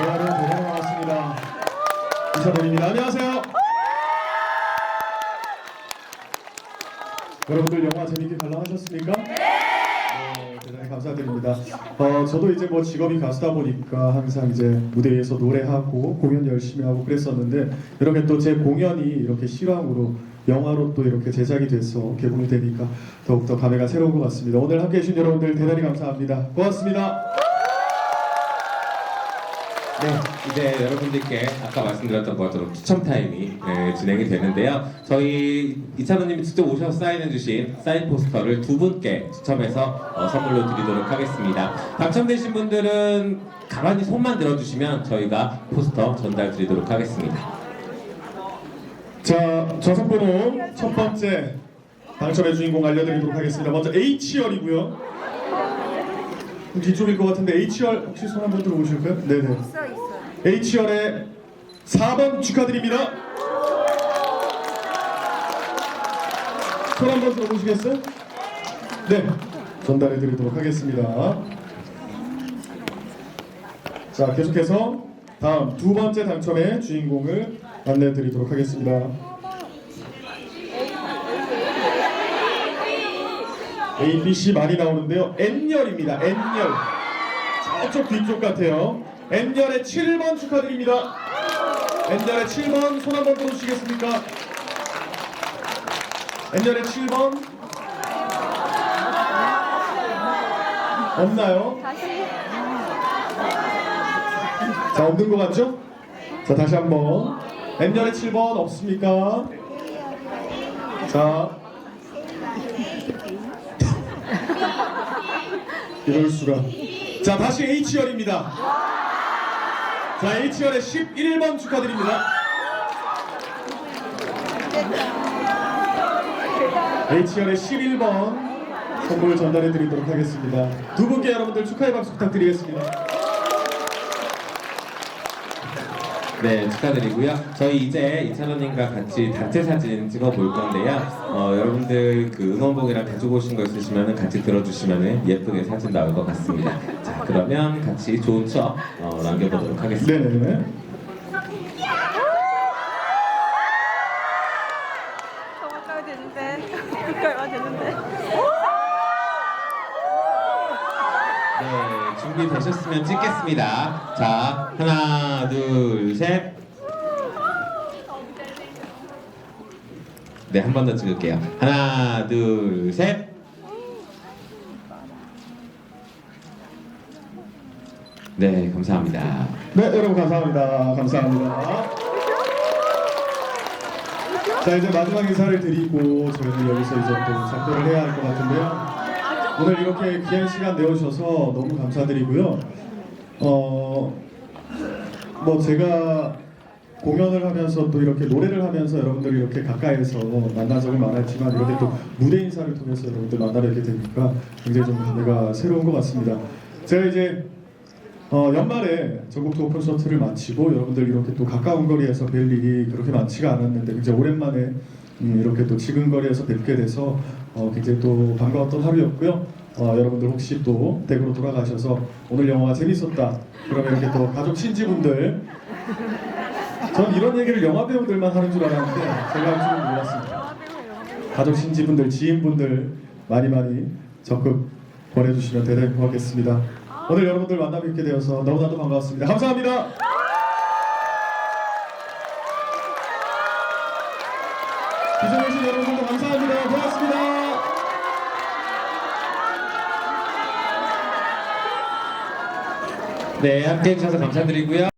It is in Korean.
영화로 대박 나왔습니다. 이사돈입니다. 안녕하세요. 여러분들 영화 재밌게 관람하셨습니까? 네, 대단히 감사드립니다. 어, 저도 이제 뭐 직업이 가수다 보니까 항상 이제 무대 위에서 노래하고 공연 열심히 하고 그랬었는데 이렇게 또 제 공연이 이렇게 실황으로 영화로 또 이렇게 제작이 돼서 개봉이 되니까 더욱더 감회가 새로운 것 같습니다. 오늘 함께 해주신 여러분들 대단히 감사합니다. 고맙습니다. 네, 이제 여러분들께 아까 말씀드렸던 것처럼 추첨 타임이 네, 진행이 되는데요. 저희 이찬호님이 직접 오셔서 사인해 주신 사인 포스터를 두 분께 추첨해서 어, 선물로 드리도록 하겠습니다. 당첨되신 분들은 가만히 손만 들어주시면 저희가 포스터 전달 드리도록 하겠습니다. 자, 저석번호 첫 번째 당첨의 주인공 알려드리도록 하겠습니다. 먼저 H열이고요. 뒤쪽일 것 같은데 H열 혹시 손 한번 들어보실까요? 네네. 있어 있어. H열의 4번 축하드립니다. 손 한번 들어보시겠어요? 네, 전달해 드리도록 하겠습니다. 자, 계속해서 다음 두 번째 당첨의 주인공을 안내해 드리도록 하겠습니다. A, B, C 많이 나오는데요. N열입니다. N열. 저쪽 뒤쪽 같아요. N열의 7번 축하드립니다. N열의 7번 손 한번 들어주시겠습니까? N열의 7번 없나요? 자 없는 것 같죠? 자 다시 한번 N열의 7번 없습니까? 자 이럴 수가. 자 다시 H열입니다. 자 H열의 11번 축하드립니다. H열의 11번 선물 전달해 드리도록 하겠습니다. 두 분께 여러분들 축하의 박수 부탁드리겠습니다 네, 축하드리고요. 저희 이제 이찬원님과 같이 단체 사진 찍어 볼 건데요. 어, 여러분들 그 응원봉이랑 가지고 오신 거 있으시면 같이 들어주시면 예쁘게 사진 나올 것 같습니다. 자, 그러면 같이 좋은 추억 어, 남겨보도록 하겠습니다. 네네 더 가까이 되는데. 가까이 와 되는데. 네, 준비되셨으면 찍겠습니다. 자, 하나, 둘, 셋. 네, 한 번 더 찍을게요. 하나, 둘, 셋. 네, 감사합니다. 네, 여러분 감사합니다. 감사합니다. 자, 이제 마지막 인사를 드리고 저희는 여기서 이제 또 작별을 해야 할 것 같은데요. 오늘 이렇게 귀한 시간 내어주셔서 너무 감사드리고요. 어, 뭐 제가 공연을 하면서 또 이렇게 노래를 하면서 여러분들 이렇게 가까이에서 만난 적은 많았지만 이렇게 또 무대 인사를 통해서 여러분들 만나뵙게 되니까 굉장히 좀 감회가 새로운 것 같습니다. 제가 이제 어, 연말에 전국 투어 콘서트를 마치고 여러분들 이렇게 또 가까운 거리에서 뵐 일이 그렇게 많지가 않았는데 굉장히 오랜만에 음, 이렇게 또 지금 거리에서 뵙게 돼서 어, 굉장히 또 반가웠던 하루였고요. 어, 여러분들 혹시 또 댁으로 돌아가셔서 오늘 영화가 재밌었다. 그러면 이렇게 또 가족 친지분들 전 이런 얘기를 영화 배우들만 하는 줄 알았는데 제가 할 줄은 몰랐습니다. 가족 친지분들, 지인분들 많이 많이 적극 보내주시면 대단히 고맙겠습니다. 오늘 여러분들 만나 뵙게 되어서 너무나도 반가웠습니다. 감사합니다. 여러분들도 감사합니다. 고맙습니다. 네, 함께 해주셔서 감사드리고요.